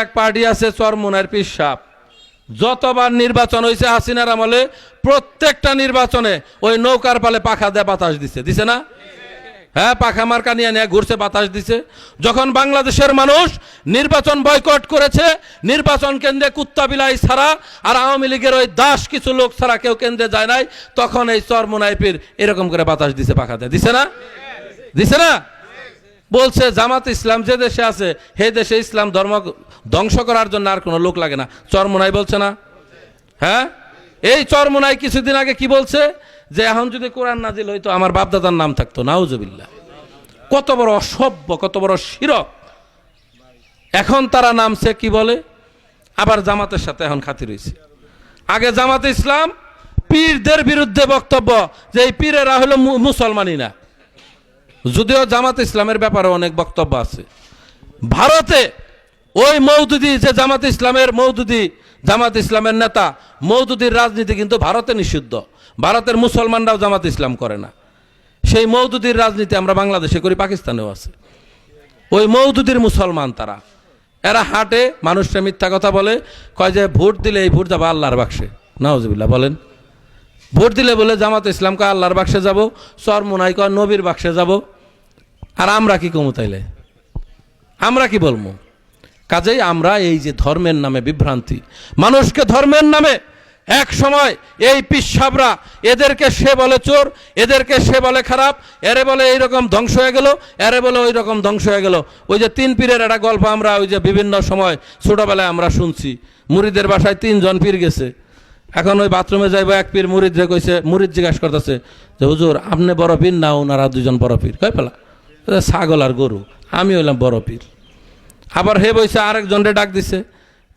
এক পার্টি আছে চরমুনার পিসাব। যতবার নির্বাচন হয়েছে হাসিনার আমলে, প্রত্যেকটা নির্বাচনে ওই নৌকার পালে পাখা দেয় বাতাস দিছে। দিছে না? হ্যাঁ পাখা মার্কা নিয়ে নিয়ে ঘুরছে, বাতাস দিছে। যখন বাংলাদেশের মানুষ নির্বাচন বয়কট করেছে, নির্বাচন কেন্দ্রে কুত্তা বিলাই ছাড়া আর আওয়ামী লীগের ওই দাস কিছু লোক ছাড়া কেউ কেন্দ্রে যায় নাই, তখন এই চরমুনাইপির এরকম করে বাতাস দিছে, পাখা দেয়। দিছে না? দিছে না? বলছে, জামাত ইসলাম যে দেশে আছে সেই দেশে ইসলাম ধর্ম ধ্বংস করার জন্য আর কোনো লোক লাগে না। চরমোনাই বলছে না? হ্যাঁ? এই চরমোনাই কিছুদিন আগে কি বলছে? যে এখন যদি কোরআন নাজিল হইতো, আমার বাপদাদার নাম থাকতো, নাউজুবিল্লাহ। কত বড় অসভ্য, কত বড় শিরক। এখন তারা নামছে কি বলে? আবার জামাতের সাথে এখন খাতির হয়েছে আগে জামাত ইসলাম পীরদের বিরুদ্ধে বক্তব্য, যে এই পীরেরা হলো মুসলমানই না। যদিও জামাত ইসলামের ব্যাপারে অনেক বক্তব্য আছে। ভারতে ওই মৌদুদি যে জামাত ইসলামের মৌদুদি, জামাত ইসলামের নেতা, মৌদুদির রাজনীতি কিন্তু ভারতে নিষিদ্ধ। ভারতের মুসলমানরাও জামাত ইসলাম করে না। সেই মৌদুদির রাজনীতি আমরা বাংলাদেশে করি, পাকিস্তানেও আছে। ওই মৌদুদির মুসলমান তারা। এরা হাটে মানুষটা মিথ্যা কথা বলে, কয় যে ভোট দিলে এই ভোট যাবে আল্লাহর বাক্সে। নাওজবিল্লা বলেন। ভোট দিলে বলে জামাত ইসলাম কয়, আল্লাহর বাক্সে যাব চরমুনাই কয়, নবীর বাক্সে যাব। আর আমরা কি কমু তাইলে? আমরা কি বলব কাজেই আমরা এই যে ধর্মের নামে বিভ্রান্তি, মানুষকে ধর্মের নামে এক সময় এই পিসাবরা, এদেরকে সে বলে চোর, এদেরকে সে বলে খারাপ, এরে বলে এইরকম ধ্বংস হয়ে গেল, এরে বলে ওই রকম ধ্বংস হয়ে গেল। ওই যে তিন পীরের একটা গল্প আমরা ওই যে বিভিন্ন সময় ছোটবেলায় আমরা শুনছি। মুড়িদের বাসায় তিনজন পীর গেছে। এখন ওই বাথরুমে যাইবো, এক পীর মুরিদ রে কইছে মুরিদ জিজ্ঞাসা করতেছে যে, হুজুর, আপনি বড় পীর না ওনারা দুজন বড় পীর? কই পেলা? ছাগল আর গরু। আমি হইলাম বড় পীর। আবার হে বইছে, আরেকজনরে ডাক দিছে,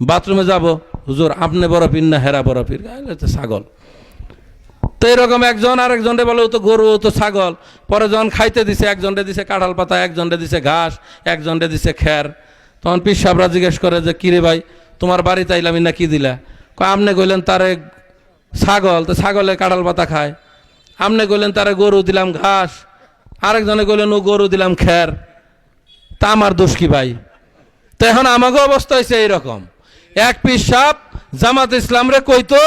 বাথরুমে যাব? হুজুর, আপনি বড় পীর না হেরা বড় পীর? ছাগল। তো এরকম একজন আরেকজনরে বলে, ও তো গরু, ও তো ছাগল। পরে যখন খাইতে দিছে, একজনরে দিছে কাঁঠাল পাতা, একজনরে দিছে ঘাস, একজনরে দিছে খ্যার তখন পীর সাহরা জিজ্ঞেস করে যে কিরে ভাই, তোমার বাড়িতে আইলাম না কি দিলা? আপনি কইলেন তারে ছাগল, তো ছাগলে কাঁঠাল পাতা খায়। আপনি কইলেন তারে গরু দিলাম ঘাস। আরেকজনে কইলেন ও গরু দিলাম, খ্যার। তা আমার দোষ কি ভাই? তো এখন আমাকে অবস্থা হয়েছে এইরকম। এক পিস সাপ জামাত ইসলাম রে কইতো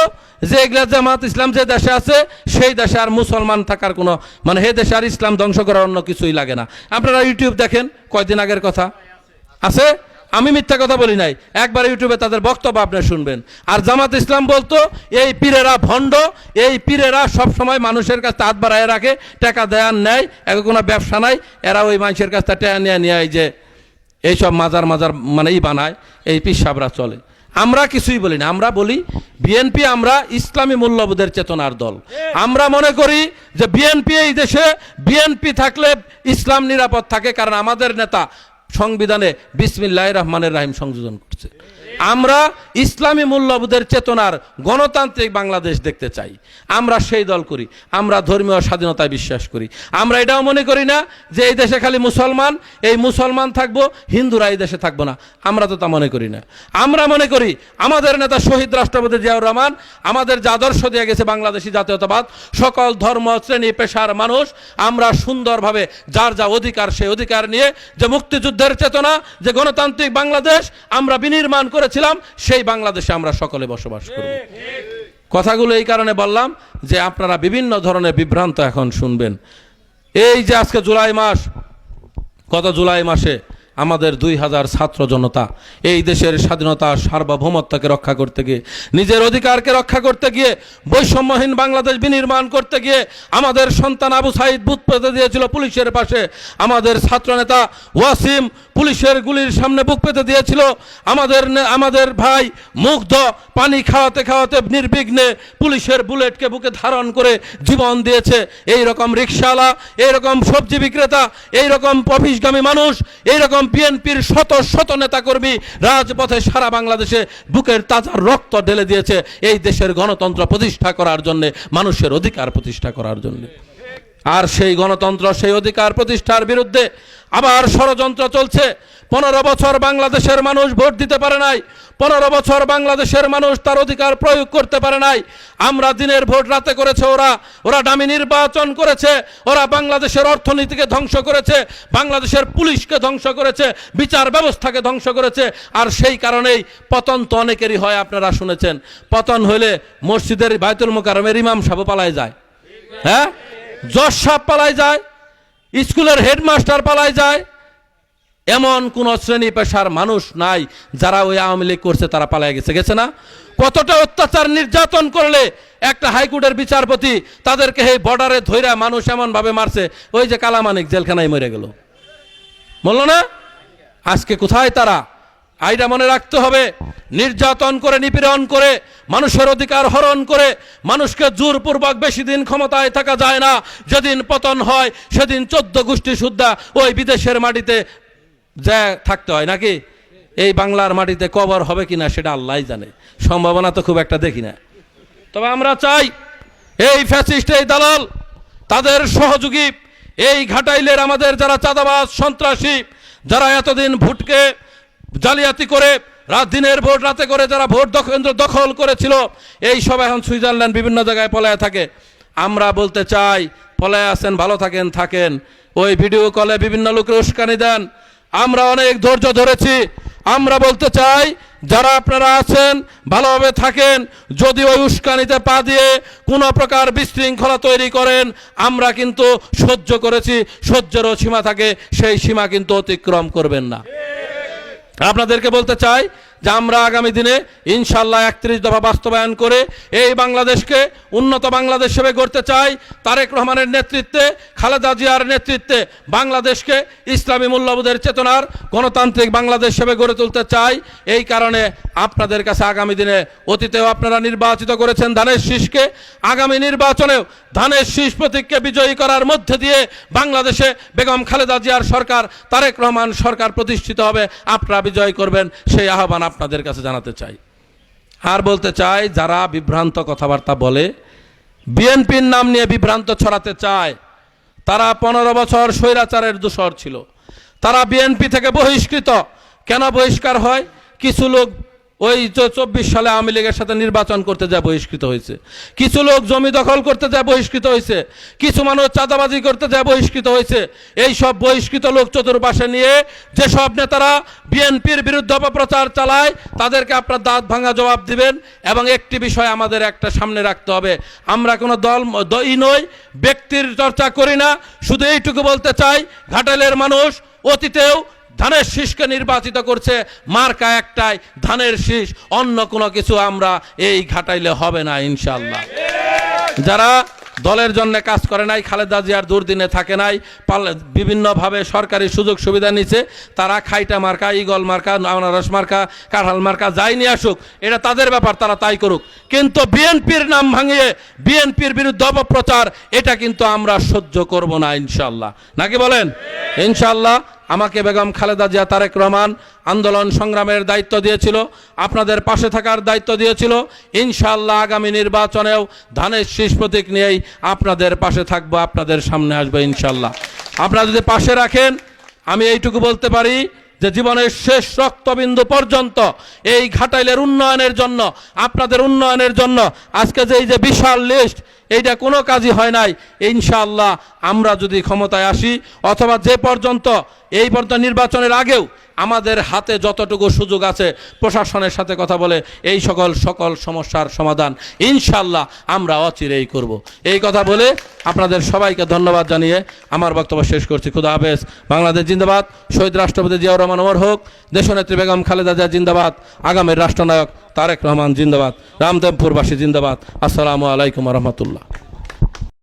যে, এগুলা জামাত ইসলাম যে দেশে আছে, সেই দেশে আর মুসলমান থাকার কোনো মানে হে দেশে আর ইসলাম ধ্বংস করার অন্য কিছুই লাগে না। আপনারা ইউটিউব দেখেন, কয়দিন আগের কথা? আছে? আমি মিথ্যা কথা বলি নাই। একবার ইউটিউবে তাদের বক্তব্য আপনি শুনবেন। আর জামাত ইসলাম বলতো, এই পীরেরা ভণ্ড, এই পীরেরা সব সময় মানুষের কাছে হাত বাড়ায় রাখে, টাকা দেয়ার নেয়, একে কোনো ব্যবসা নাই, এরা ওই মানুষের কাছ থেকে টাকা নিয়ে নিয়ে যে এইসব মাজার মাজার মানে ই বানায়, এই পিসাবরা চলে। আমরা কিছুই বলি না, আমরা বলি বিএনপি আমরা ইসলামী মূল্যবোধের চেতনার দল। আমরা মনে করি যে বিএনপি এই দেশে, বিএনপি থাকলে ইসলাম নিরাপদ থাকে, কারণ আমাদের নেতা সংবিধানে বিসমিল্লাহ রহমানের রাহিম সংযোজন করছে। আমরা ইসলামী মূল্যবোধের চেতনার গণতান্ত্রিক বাংলাদেশ দেখতে চাই। আমরা সেই দল করি, আমরা ধর্মীয় স্বাধীনতায় বিশ্বাস করি। আমরা এটাও মনে করি না যে এই দেশে খালি মুসলমান, এই মুসলমান থাকব, হিন্দুরা এই দেশে থাকব না। আমরা তো তা মনে করি না। আমরা মনে করি আমাদের নেতা শহীদ রাষ্ট্রপতি জিয়াউর রহমান, আমাদের যে আদর্শ দিয়ে গেছে বাংলাদেশি জাতীয়তাবাদ, সকল ধর্ম, শ্রেণি, পেশার মানুষ, আমরা সুন্দরভাবে যার যা অধিকার, সেই অধিকার নিয়ে যে মুক্তিযুদ্ধের চেতনা যে গণতান্ত্রিক বাংলাদেশ আমরা বিনির্মাণ করেছিলাম, সেই বাংলাদেশে আমরা সকলে বসবাস করি কথাগুলো এই কারণে বললাম যে আপনারা বিভিন্ন ধরনের বিভ্রান্ত এখন শুনবেন। এই যে আজকে জুলাই মাস গত জুলাই মাসে আমাদের দুই হাজার ছাত্র জনতা, এই দেশের স্বাধীনতা সার্বভৌমত্বকে রক্ষা করতে গিয়ে, নিজের অধিকারকে রক্ষা করতে গিয়ে, বৈষম্যহীন বাংলাদেশ বিনির্মাণ করতে গিয়ে, আমাদের সন্তান আবু সাইদ বুথ পেতে দিয়েছিল পুলিশের পাশে, আমাদের ছাত্রনেতা ওয়াসিম পুলিশের গুলির সামনে বুক পেতে দিয়েছিল, আমাদের আমাদের ভাই মুগ্ধ পানি খাওয়াতে খাওয়াতে নির্বিঘ্নে পুলিশের বুলেটকে বুকে ধারণ করে জীবন দিয়েছে। এই রকম রিক্সাওয়ালা এই রকম সবজি বিক্রেতা এই রকম অফিসগামী মানুষ এই রকম বিএনপির শত শত নেতাকর্মী রাজপথে সারা বাংলাদেশে বুকের তাজা রক্ত ঢেলে দিয়েছে এই দেশের গণতন্ত্র প্রতিষ্ঠা করার জন্য, মানুষের অধিকার প্রতিষ্ঠা করার জন্য। আর সেই গণতন্ত্র, সেই অধিকার প্রতিষ্ঠার বিরুদ্ধে আবার ষড়যন্ত্র চলছে। পনেরো বছর বাংলাদেশের মানুষ ভোট দিতে পারে নাই। পনেরো বছর বাংলাদেশের মানুষ তার অধিকার প্রয়োগ করতে পারে নাই। আমরা দিনের ভোট রাতে করেছে ওরা। ওরা দামি নির্বাচন করেছে। ওরা বাংলাদেশের অর্থনীতিকে ধ্বংস করেছে। বাংলাদেশের পুলিশকে ধ্বংস করেছে। বিচার ব্যবস্থাকে ধ্বংস করেছে। আর সেই কারণেই পতন তো অনেকেরই হয়, আপনারা শুনেছেন। পতন হলে মসজিদের বায়তুল মোকারমের ইমাম সাহেব পালায় যায়। হ্যাঁ? জজ সাহেব পালায় যায়। স্কুলের হেডমাস্টার পালায় যায়। এমন কোন শ্রেণি পেশার মানুষ নাই যারা ওই আওয়ামী লীগ করছে, তারা পালায় গেছে। গেছে না? কতটা অত্যাচার নির্যাতন করলে একটা হাইকোর্টের বিচারপতি তাদেরকে এই বর্ডারে ধইরা মানুষ এমন ভাবে মারছে, ওই যে কালামানিক জেলখানায় মরে গেল। বলল না? আজকে কোথায় তারা? আইডা মনে রাখতে হবে, নির্যাতন করে, নিপীড়ন করে, মানুষের অধিকার হরণ করে, মানুষকে জোরপূর্বক বেশি দিন ক্ষমতায় থাকা যায় না। যেদিন পতন হয়, সেদিন চোদ্দ গোষ্ঠী সুদ্ধা ওই বিদেশের মাটিতে যা থাকতে হয় নাকি? এই বাংলার মাটিতে কবর হবে কিনা সেটা আল্লাহ জানে। সম্ভাবনা তো খুব একটা দেখি না। তবে আমরা চাই এই ফ্যাসিস্ট, এই দালাল, তাদের সহযোগী, এই ঘাটাইলের আমাদের যারা চাঁদাবাজ, সন্ত্রাসী, যারা এতদিন ভোটকে জালিয়াতি করে রাত দিনের ভোট, রাতে করে যারা ভোট কেন্দ্র দখল করেছিল, এই সব এখন সুইজারল্যান্ড বিভিন্ন জায়গায় পলায় থাকে। আমরা বলতে চাই, পলায় আছেন, ভালো থাকেন থাকেন। ওই ভিডিও কলে বিভিন্ন লোকের উস্কানি দেন। আমরা অনেক ধৈর্য ধরেছি। আমরা বলতে চাই, যারা আপনারা আছেন, ভালোভাবে থাকেন, যদি ওই উস্কানিতে পা দিয়ে কোনো প্রকার বিশৃঙ্খলা তৈরি করেন, আমরা কিন্তু সহ্য করেছি, সহ্যেরও সীমা থাকে, সেই সীমা কিন্তু অতিক্রম করবেন না। আপনাদেরকে বলতে চাই যে আমরা আগামী দিনে ইনশাল্লাহ একত্রিশ দফা বাস্তবায়ন করে এই বাংলাদেশকে উন্নত বাংলাদেশ হিসেবে গড়তে চাই। তারেক রহমানের নেতৃত্বে, খালেদা জিয়ার নেতৃত্বে বাংলাদেশকে ইসলামী মূল্যবোধের চেতনার গণতান্ত্রিক বাংলাদেশ হিসেবে গড়ে তুলতে চাই। এই কারণে আপনাদের কাছে আগামী দিনে অতীতেও আপনারা নির্বাচিত করেছেন ধানের শীষকে। আগামী নির্বাচনেও ধানের শীষ প্রতীককে বিজয়ী করার মধ্যে দিয়ে বাংলাদেশে বেগম খালেদা জিয়ার সরকার, তারেক রহমান সরকার প্রতিষ্ঠিত হবে। আপনারা বিজয় করবেন, সেই আহ্বান আপনাদের কাছে জানাতে চাই। আর বলতে চাই, যারা বিভ্রান্ত কথাবার্তা বলে, বিএনপির নাম নিয়ে বিভ্রান্ত ছড়াতে চায়, তারা পনেরো বছর স্বৈরাচারের দূষর ছিল। তারা বিএনপি থেকে বহিষ্কৃত। কেন বহিষ্কার হয়? কিছু লোক ওই চব্বিশ সালে আওয়ামী লীগের সাথে নির্বাচন করতে যায় বহিষ্কৃত হয়েছে। কিছু লোক জমি দখল করতে যায় বহিষ্কৃত হয়েছে। কিছু মানুষ চাঁদাবাজি করতে যায় বহিষ্কৃত হয়েছে। এই সব বহিষ্কৃত লোক চতুর্পাশে নিয়ে যেসব নেতারা বিএনপির বিরুদ্ধে অপপ্রচার চালায়, তাদেরকে আপনার দাঁত ভাঙা জবাব দিবেন এবং একটি বিষয় আমাদের একটা সামনে রাখতে হবে। আমরা কোনো দল দই নই, ব্যক্তির চর্চা করি না। শুধু এইটুকু বলতে চাই, ঘাটালের মানুষ অতীতেও ধানের শীষকে নির্বাচিত করছে, মার্কা একটাই, ধানের শীষ, অন্য কোনো কিছু আমরা এই ঘাটাইলে হবে না ইনশাল্লাহ যারা দলের জন্য কাজ করে নাই, খালেদা জিয়ার দুর্দিনে থাকে নাই বিভিন্নভাবে সরকারি সুযোগ সুবিধা নিচ্ছে তারা খাইটা মার্কা ইগল মার্কা, আনারস মার্কা, কাঁঠাল মার্কা, যাই নিয়ে আসুক, এটা তাদের ব্যাপার, তারা তাই করুক। কিন্তু বিএনপির নাম ভাঙিয়ে, বিএনপির বিরুদ্ধে অপপ্রচার, এটা কিন্তু আমরা সহ্য করব না ইনশাল্লাহ নাকি বলেন? ইনশাল্লাহ আমাকে বেগম খালেদা জিয়া তারেক রহমান আন্দোলন সংগ্রামের দায়িত্ব দিয়েছিল, আপনাদের পাশে থাকার দায়িত্ব দিয়েছিল। ইনশাআল্লাহ আগামী নির্বাচনেও ধানের শীষ প্রতীক নিয়েই আপনাদের পাশে থাকব, আপনাদের সামনে আসব ইনশাল্লাহ আপনারা যদি পাশে রাখেন, আমি এইটুকু বলতে পারি যে জীবনের শেষ রক্তবিন্দু পর্যন্ত এই ঘাটাইলের উন্নয়নের জন্য, আপনাদের উন্নয়নের জন্য আজকে যে এই যে বিশাল লিস্ট এইটা কোনো কাজই হয় নাই। ইনশাআল্লাহ আমরা যদি ক্ষমতায় আসি, অথবা যে পর্যন্ত, এই পর্যন্ত নির্বাচনের আগেও আমাদের হাতে যতটুকু সুযোগ আছে, প্রশাসনের সাথে কথা বলে এই সকল সকল সমস্যার সমাধান ইনশাল্লাহ আমরা অচিরেই করব। এই কথা বলে আপনাদের সবাইকে ধন্যবাদ জানিয়ে আমার বক্তব্য শেষ করছি। খুদা হাফেজ। বাংলাদেশ জিন্দাবাদ। শহীদ রাষ্ট্রপতি জিয়াউর রহমান ওমর হোক, দেশনেত্রী বেগম খালেদা জিয়া জিন্দাবাদ। আগামীর রাষ্ট্রনায়ক তারেক রহমান জিন্দাবাদ রামদেবপুরবাসী জিন্দাবাদ। আসসালামু আলাইকুম রহমতুল্লাহ।